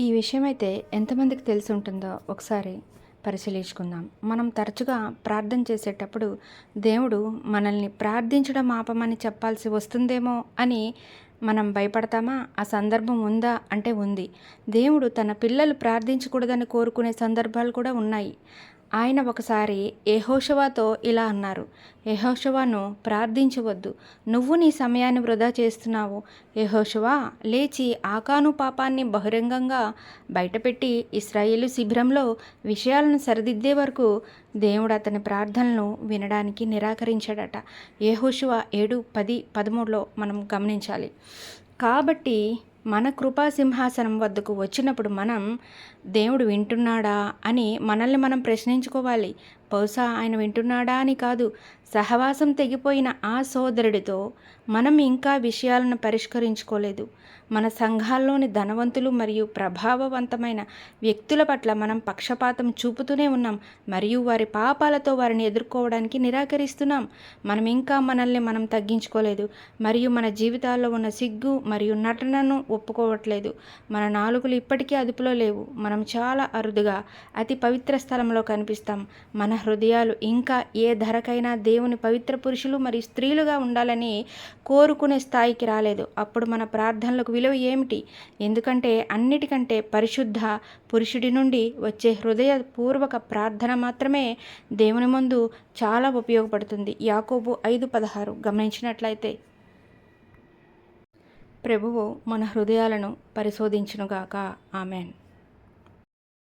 ఈ విషయం అయితే ఎంతమందికి తెలిసి ఉంటుందో ఒకసారి పరిశీలించుకుందాం. మనం తరచుగా ప్రార్థన చేసేటప్పుడు దేవుడు మనల్ని ప్రార్థించడం ఆపమని చెప్పాల్సి వస్తుందేమో అని మనం భయపడతామా? ఆ సందర్భం ఉందా అంటే ఉంది. దేవుడు తన పిల్లలు ప్రార్థించకూడదని కోరుకునే సందర్భాలు కూడా ఉన్నాయి. ఆయన ఒకసారి యెహోషువతో ఇలా అన్నారు ఏహోషవాను ప్రార్థించవద్దు. నువ్వు నీ సమయాన్ని వృధా చేస్తున్నావు. ఏహోషవా లేచి ఆకాను పాపాన్ని బహిరంగంగా బయటపెట్టి ఇస్రాయేలు శిబిరంలో విషయాలను సరిదిద్దే వరకు దేవుడు అతని ప్రార్థనలను వినడానికి నిరాకరించాడట. యెహోషువ ఏడు పది పదమూడులో మనం గమనించాలి. కాబట్టి మన కృపా సింహాసనం వద్దకు వచ్చినప్పుడు మనం దేవుడు వింటున్నాడా? అని మనల్ని మనం ప్రశ్నించుకోవాలి. బహుశా ఆయన వింటున్నాడా అని కాదు. సహవాసం తెగిపోయిన ఆ సోదరుడితో మనం ఇంకా విషయాలను పరిష్కరించుకోలేదు. మన సంఘాల్లోని ధనవంతులు మరియు ప్రభావవంతమైన వ్యక్తుల పట్ల మనం పక్షపాతం చూపుతూనే ఉన్నాం. మరియు వారి పాపాలతో వారిని ఎదుర్కోవడానికి నిరాకరిస్తున్నాం. మనం ఇంకా మనల్ని మనం తగ్గించుకోలేదు. మరియు మన జీవితాల్లో ఉన్న సిగ్గు మరియు నటనను ఒప్పుకోవట్లేదు. మన నాలుగులు ఇప్పటికీ అదుపులో లేవు. మనం చాలా అరుదుగా అతి పవిత్ర స్థలంలో కనిపిస్తాం. మన హృదయాలు ఇంకా ఏ ధరకైనా దేవుని పవిత్ర పురుషులు మరియు స్త్రీలుగా ఉండాలని కోరుకునే స్థాయికి రాలేదు. అప్పుడు మన ప్రార్థనలకు విలువ ఏమిటి? ఎందుకంటే అన్నిటికంటే పరిశుద్ధ పురుషుడి నుండి వచ్చే హృదయపూర్వక ప్రార్థన మాత్రమే దేవుని ముందు చాలా ఉపయోగపడుతుంది. యాకోబు ఐదు పదహారు. గమనించినట్లయితే ప్రభువు మన హృదయాలను పరిశోధించునుగాక. ఆమెన్.